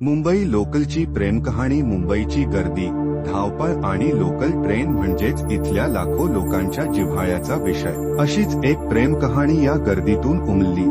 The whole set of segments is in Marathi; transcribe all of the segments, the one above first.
मुंबई लोकलची प्रेमकहाणी मुंबईची गर्दी धावपळ आणि लोकल ट्रेन म्हणजेच इथल्या लाखो लोकांच्या जिव्हाळ्याचा विषय. अशीच एक प्रेमकहाणी या गर्दीतून उमलली.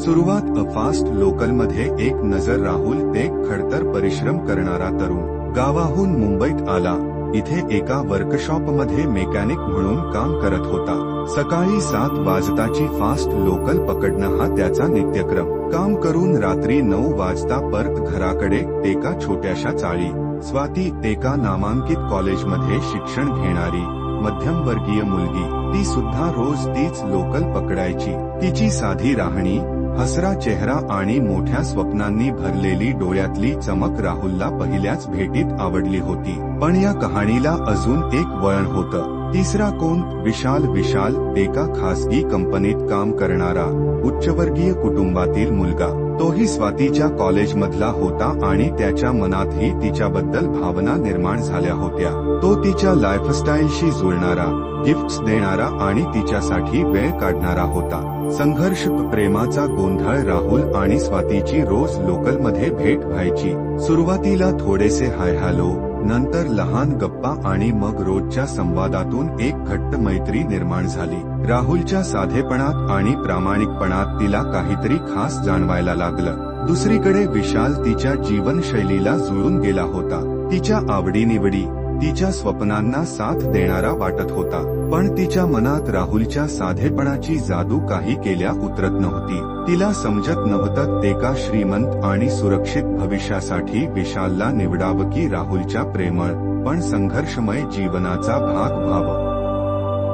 सुरुवात अ फास्ट लोकलमध्ये एक नजर राहुल ते खडतर परिश्रम करणारा तरुण. गावाहून मुंबईत आला. इथे एका वर्कशॉपमध्ये मेकॅनिक म्हणून काम करत होता. सकाळी सात वाजताची फास्ट लोकल पकडणं हा त्याचा नित्यक्रम. काम करून रात्री नऊ वाजता परत घराकडे एका छोट्याशा चाळी. स्वाती एका नामांकित कॉलेजमध्ये शिक्षण घेणारी मध्यमवर्गीय मुलगी. ती सुद्धा रोज तीच लोकल पकडायची. तिची साधी राहणी हसरा चेहरा आणि मोठ्या स्वप्नांनी भरलेली डोळ्यातली चमक राहुलला पहिल्याच भेटीत आवडली होती. पण या कहाणीला अजून एक वळण होतं. तिसरा कोण? विशाल विशाल एका खासगी कंपनीत काम करणारा उच्चवर्गीय कुटुंबातील मुलगा. तोही स्वातीच्या कॉलेजमधला होता आणि त्याच्या मनातही तिच्याबद्दल भावना निर्माण झाल्या होत्या. तो तिच्या लाईफस्टाईलशी जुळणारा गिफ्ट्स देणारा आणि तिच्यासाठी वेळ काढणारा होता. संघर्ष प्रेमाचा गोंधळ राहुल आणि स्वातीची रोज लोकलमध्ये भेट व्हायची. सुरुवातीला थोडेसे हाय हॅलो नंतर लहान गप्पा आणि मग रोजच्या संवादातून एक घट्ट मैत्री निर्माण झाली. राहुलच्या साधेपणात आणि प्रामाणिकपणात तिला काहीतरी खास जाणवायला लागलं. दुसरीकडे विशाल तिच्या जीवनशैलीला जुळून गेला होता. तिच्या आवडीनिवडी तिच्या स्वप्नांना साथ देणारा वाटत होता पण तिच्या मनात राहुलच्या साधेपणाची जादू काही केल्या उतरत नव्हती. तिला समजत नव्हतं ते का श्रीमंत आणि सुरक्षित भविष्यासाठी विशालला निवडावं की राहुलच्या प्रेमळ पण संघर्षमय जीवनाचा भाग व्हावं.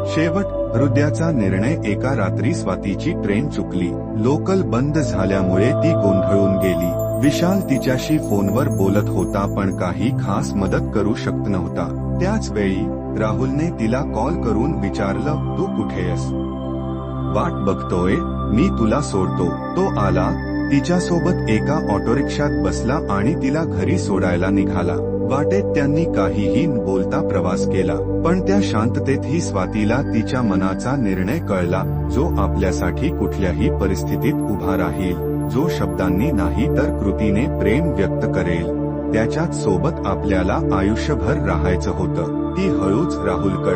शेवट हृदयाचा निर्णय एका रात्री स्वातीची ट्रेन चुकली. लोकल बंद झाल्यामुळे ती गोंधळून गेली. विशाल तिच्याशी फोनवर बोलत होता पण काही खास मदत करू शकत नव्हता. त्याच वेळी राहुलने तिला कॉल करून विचारलं तू कुठेस वाट बघतोय मी तुला सोडतो. तो आला तिच्यासोबत एका ऑटोरिक्षात बसला आणि तिला घरी सोडायला निघाला. वाटेत त्यांनी काहीही बोलता प्रवास केला पण त्या शांततेतही स्वातीला तिच्या मनाचा निर्णय कळला जो आपल्यासाठी कुठल्याही परिस्थितीत उभा राहील. जो शब्दांनी नाही तर कृतीने प्रेम व्यक्त करेल. त्याच्याच सोबत आपल्याला आयुष्यभर राहायचं होतं. ती हळूच राहुलकडे